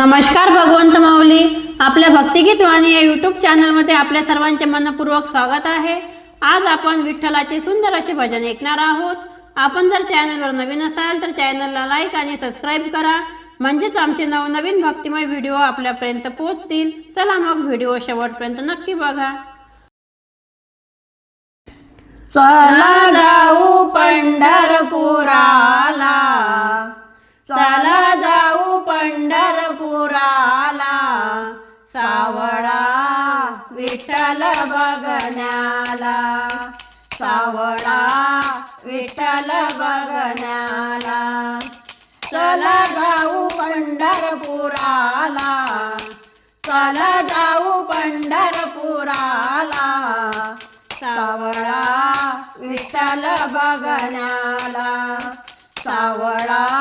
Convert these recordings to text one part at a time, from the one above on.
नमस्कार भगवंत माऊली. आपल्या भक्तिगीत वाणी या यूट्यूब चॅनलमध्ये आपल्या सर्वांचे मनपूर्वक स्वागत आहे. आज आपण विठ्ठलाचे सुंदर असे भजन ऐकणार आहोत. आपण जर चॅनलवर नवीन असाल तर चॅनलला लाईक आणि सबस्क्राईब करा. म्हणजेच आमचे नवनवीन भक्तिमय व्हिडिओ आपल्यापर्यंत पोहोचतील. चला मग व्हिडिओ शेवटपर्यंत नक्की बघा. चला जाऊ पंढरपुराला. चला पुराला सावळा विठ्ठल बघण्याला. सावळा विठ्ठल बघण्याला. चला जाऊ पंढरपुराला. चला जाऊ पंढरपुराला. सावळा विठ्ठल बघण्याला. सावळा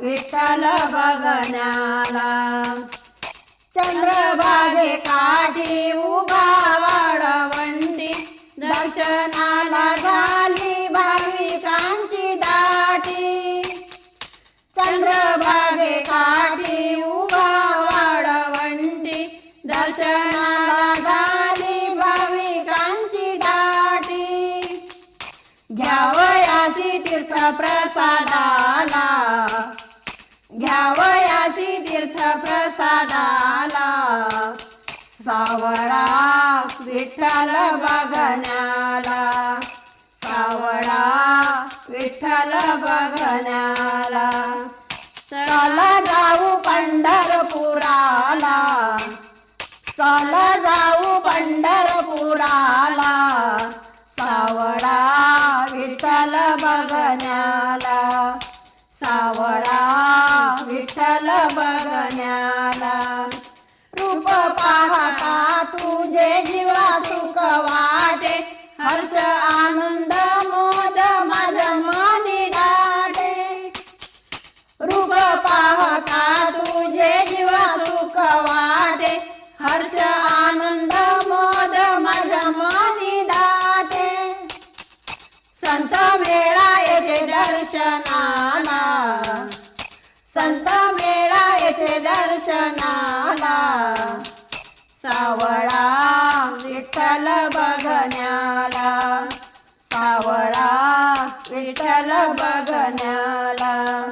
विठ्ठल बघण्याला चंद्रभागे काठी उभा वाडवंडी दर्शनाला झाली भाविकांची दाटी. चंद्रभागे काठी उभा वाडवंडी दर्शनाला झाली भाविकांची दाटी. घ्यावयाची तीर्थ घ्यावयाशी घ्यावयाची तीर्थ प्रसादाला सावळा विठ्ठल बघण्याला. सावळा विठ्ठल बघण्याला. चला जाऊ पंढरपुराला. चला जाऊ पंढरपुराला. सावळा विठ्ठल बघण्याला. सावळा विठ्ठल बघण्याला. रूप पाहता तुझे जीवा सुख वाटे. हर्ष आनंद मोद माझ्या मनी दाटे रूप पाहता तुझे जीवा सुख वाटे. हर्ष आनंद मोद माझ्या मनी दाटे संत मेळा येते दर्शनाला. संत मेळा येथे दर्शनाला. सावळा विठ्ठल बघण्याला. सावळा विठ्ठल बघण्याला.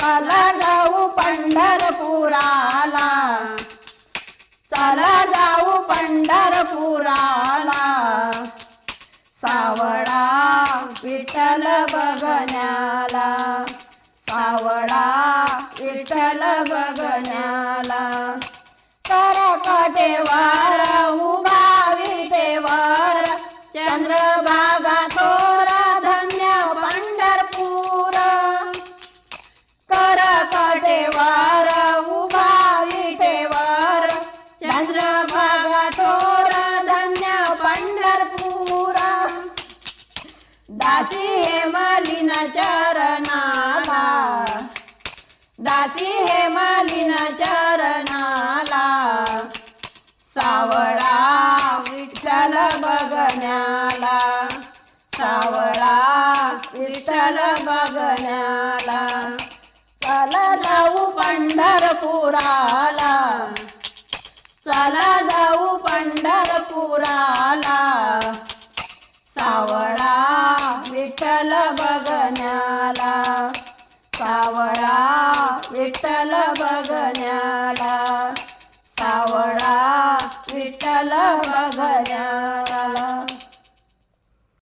चला जाऊ पंढरपुराला. चला जाऊ पंढरपुरा विठ्ठल बघण्याला. कर कटेवर उभा विठेवर चंद्रभागा थोरा धन्य पंढरपूर. कर कटेवर उभा विठेवर चंद्रभागा थोर धन्य पंढरपूर. दासी हे मलिन चरणाला. दासी हे मालिन चरणाला. सावळा विठ्ठल बघण्याला. सावळा विठ्ठल बघण्याला. चला जाऊ पंढरपुराला. चला जाऊ पंढरपुराला. सावळा विठ्ठल बघण्याला. सावळा विठ्ठल बघण्याला सावळा विठ्ठल बघण्या